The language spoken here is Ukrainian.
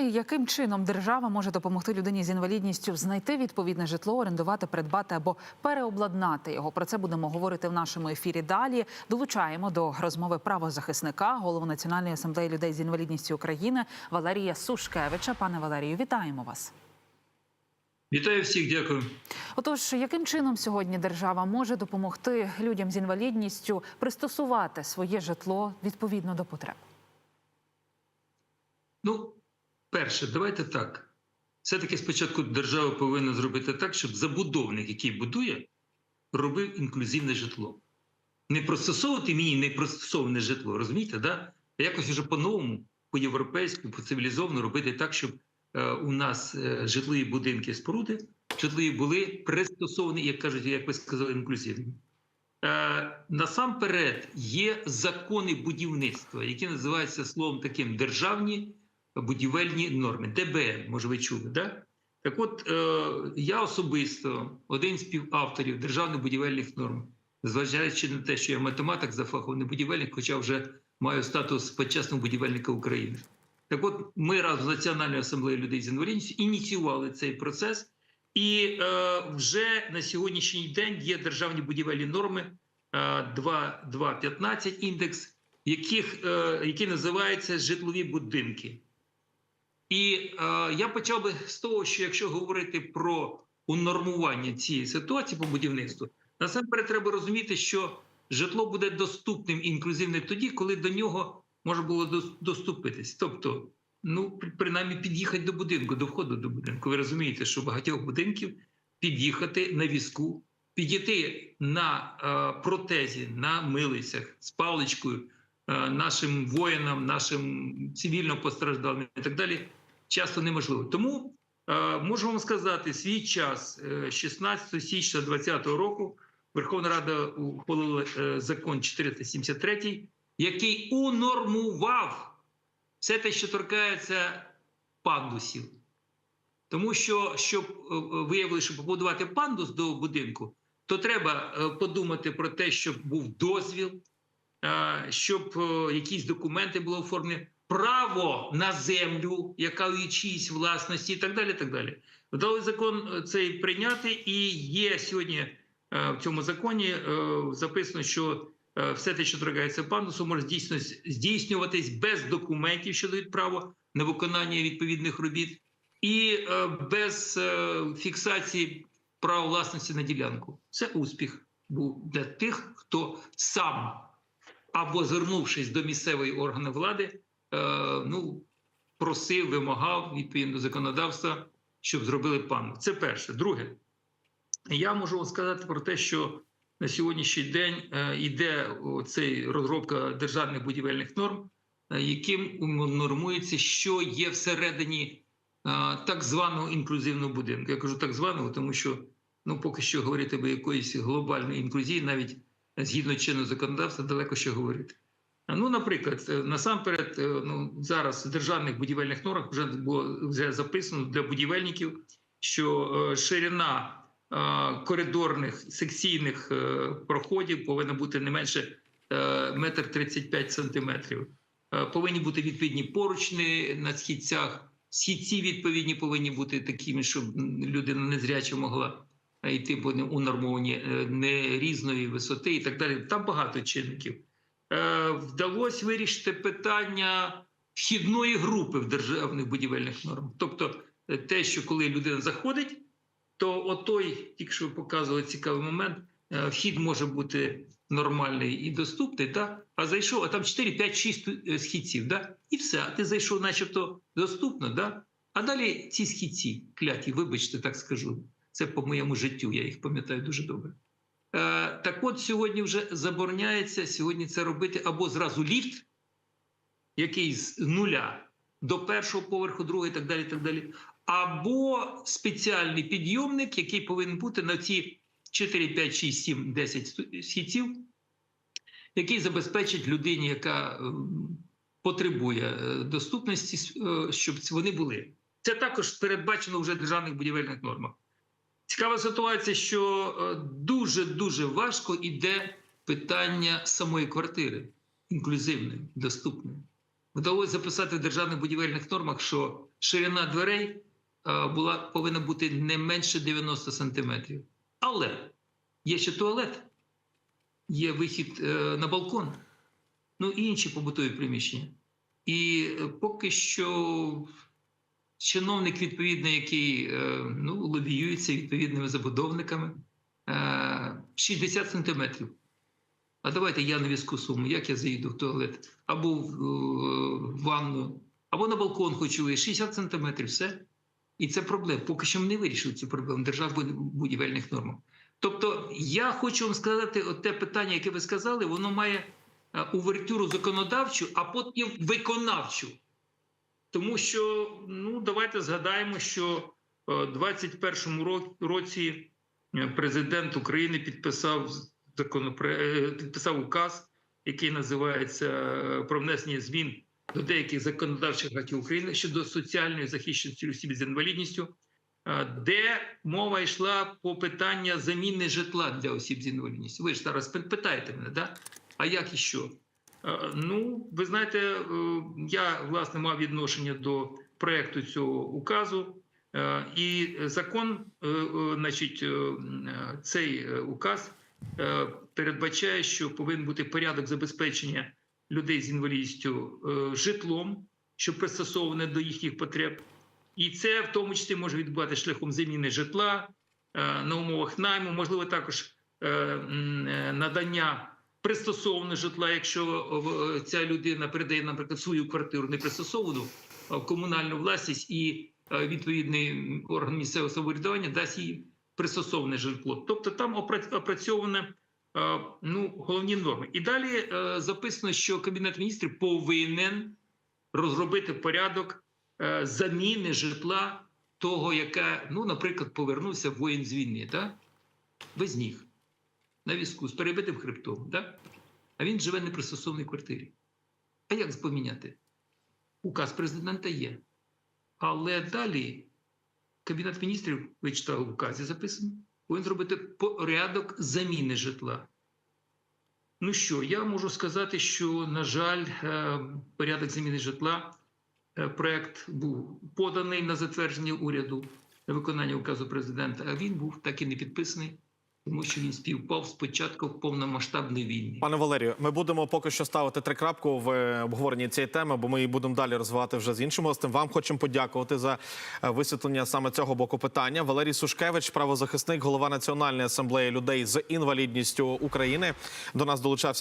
Яким чином держава може допомогти людині з інвалідністю знайти відповідне житло, орендувати, придбати або переобладнати його? Про це будемо говорити в нашому ефірі. Далі долучаємо до розмови правозахисника, голову Національної асамблеї людей з інвалідністю України Валерія Сушкевича. Пане Валерію, вітаємо вас. Вітаю всіх, дякую. Отож, яким чином сьогодні держава може допомогти людям з інвалідністю пристосувати своє житло відповідно до потреб? Ну, перше, давайте так. Все-таки спочатку держава повинна зробити так, щоб забудовник, який будує, робив інклюзивне житло. Не простосовувати мені непростосоване житло, розумієте, да? а якось вже по-новому, по-європейськи, по-цивілізовано робити так, щоб е, у нас е, житлові будинки споруди, житлові були пристосовані, як кажуть, як ви сказали, інклюзивні. Е, насамперед є закони будівництва, які називаються словом таким державні будівельні норми, ДБН, може ви чули, да? Так от е, я особисто один з співавторів державних будівельних норм, зважаючи на те, що я математик за фахом, не будівельник, хоча вже маю статус почесного будівельника України. Так от ми разом з Національною асамблеєю людей з інвалідністю ініціювали цей процес, і е, вже на сьогоднішній день є державні будівельні норми е, 2.2.15 індекс, яких, е, які називаються житлові будинки. І е, я почав би з того, що якщо говорити про унормування цієї ситуації по будівництву, насамперед треба розуміти, що житло буде доступним і інклюзивним тоді, коли до нього можна було дос- доступитись. Тобто, ну при- принаймні під'їхати до будинку, до входу до будинку. Ви розумієте, що багатьох будинків під'їхати на візку, підійти на е, протезі, на милицях з паличкою нашим воїнам, нашим цивільно постраждалим і так далі, часто неможливо. Тому е, можу вам сказати, свій час, е, 16 січня 2020 року, Верховна Рада ухвалила е, закон 473, який унормував все те, що торкається пандусів. Тому що, щоб е, виявили, щоб побудувати пандус до будинку, то треба е, подумати про те, щоб був дозвіл, е, щоб е, якісь документи були оформлені, право на землю, яка у чиїсь власності, і так далі. так далі. Вдали закон е, цей прийняти, і є сьогодні е, в цьому законі е, записано, що е, все те, що торгається пандусу, може здійснюватись без документів, що дають право на виконання відповідних робіт, і е, без е, фіксації права власності на ділянку. Це успіх був для тих, хто сам або звернувшись до місцевої органи влади, е, ну просив, вимагав відповідно законодавства, щоб зробили панду. Це перше. Друге, я можу сказати про те, що на сьогоднішній день е, йде цей розробка державних будівельних норм, е, яким нормується, що є всередині е, так званого інклюзивного будинку. Я кажу так званого, тому що ну поки що говорити би якоїсь глобальної інклюзії, навіть згідно чинного законодавства, далеко ще говорити. Ну, наприклад, е, насамперед, е, ну зараз в державних будівельних нормах вже було вже записано для будівельників, що е, ширина коридорних секційних проходів повинна бути не менше метр 35 сантиметрів. Повинні бути відповідні поручні на східцях. Східці відповідні повинні бути такими, щоб людина незряча могла йти по ним унормовані е, не різної висоти і так далі. Там багато чинників. Е, Вдалося вирішити питання вхідної групи в державних будівельних нормах. Тобто, е, те, що коли людина заходить, то отой, тільки що показували цікавий момент, е, вхід може бути нормальний і доступний, да? а зайшов, а там 4, 5, 6 е, східців, да? і все. А ти зайшов, начебто, доступно, да? а далі ці східці, кляті, вибачте, так скажу. Це по моєму життю, я їх пам'ятаю дуже добре. Е, так от сьогодні вже забороняється сьогодні це робити або зразу ліфт, який з нуля до першого поверху, другого і так далі. так далі, Або спеціальний підйомник, який повинен бути на ці 4, 5, 6, 7, 10 сту- східців, який забезпечить людині, яка ем, потребує е, доступності, е, щоб вони були. Це також передбачено вже державних будівельних нормах. Цікава ситуація, що е, дуже дуже важко йде питання самої квартири інклюзивної, доступної. Вдалося записати в державних будівельних нормах, що ширина дверей е, була, повинна бути не менше 90 сантиметрів. Але є ще туалет, є вихід е, на балкон, ну і інші побутові приміщення. І поки що чиновник, відповідно, який е, ну, лобіюється відповідними забудовниками, е, 60 сантиметрів. А давайте я на візку суму, як я заїду в туалет, або в, е, ванну, або на балкон хочу 60 сантиметрів, все. І це проблема. Поки що ми не вирішили цю проблему держав будівельних нормах. Тобто, я хочу вам сказати, от те питання, яке ви сказали, воно має е, увертюру законодавчу, а потім виконавчу. Тому що, ну, давайте згадаємо, що е, в 21-му році е, президент України підписав законопро... е, підписав указ, який називається про внесення змін до деяких законодавчих актів України щодо соціальної захищеності осіб з інвалідністю, де мова йшла по питання заміни житла для осіб з інвалідністю. Ви ж зараз пи- питаєте мене, да? а як і що? Е, Ну, ви знаєте, е, я власне мав відношення до проекту цього указу, Е, і закон, значить, цей указ передбачає, що повинен бути порядок забезпечення людей з інвалідністю житлом, що пристосоване до їхніх потреб. І це в тому числі може відбуватися шляхом заміни житла на умовах найму, можливо, також надання пристосованого житла, якщо е, ця людина передає, наприклад, свою квартиру не пристосовану в комунальну власність і е, відповідний орган місцевого самоврядування дасть їй пристосоване житло. Тобто там опра- е, ну, головні норми. І далі е, записано, що Кабінет міністрів повинен розробити порядок е, заміни житла того, яке, ну, наприклад, повернувся воїн з війни, так? без ніг, на візку, з перебитим хребтом, так? а він живе в непристосованій квартирі. А як поміняти? Указ президента є. Але далі Кабінет міністрів, ви читали в указі записано, повинен зробити порядок заміни житла. Ну що, я можу сказати, що, на жаль, е, порядок заміни житла, е, проект був поданий на затвердження уряду на виконання указу президента, а він був так і не підписаний, тому що він співпав спочатку повномасштабної війни. Пане Валерію, ми будемо поки що ставити трикрапку в е, обговоренні цієї теми, бо ми її будемо далі розвивати вже з іншим гостем. Вам хочемо подякувати за е, висвітлення саме цього боку питання. Валерій Сушкевич, правозахисник, голова Національної асамблеї людей з інвалідністю України, до нас долучався.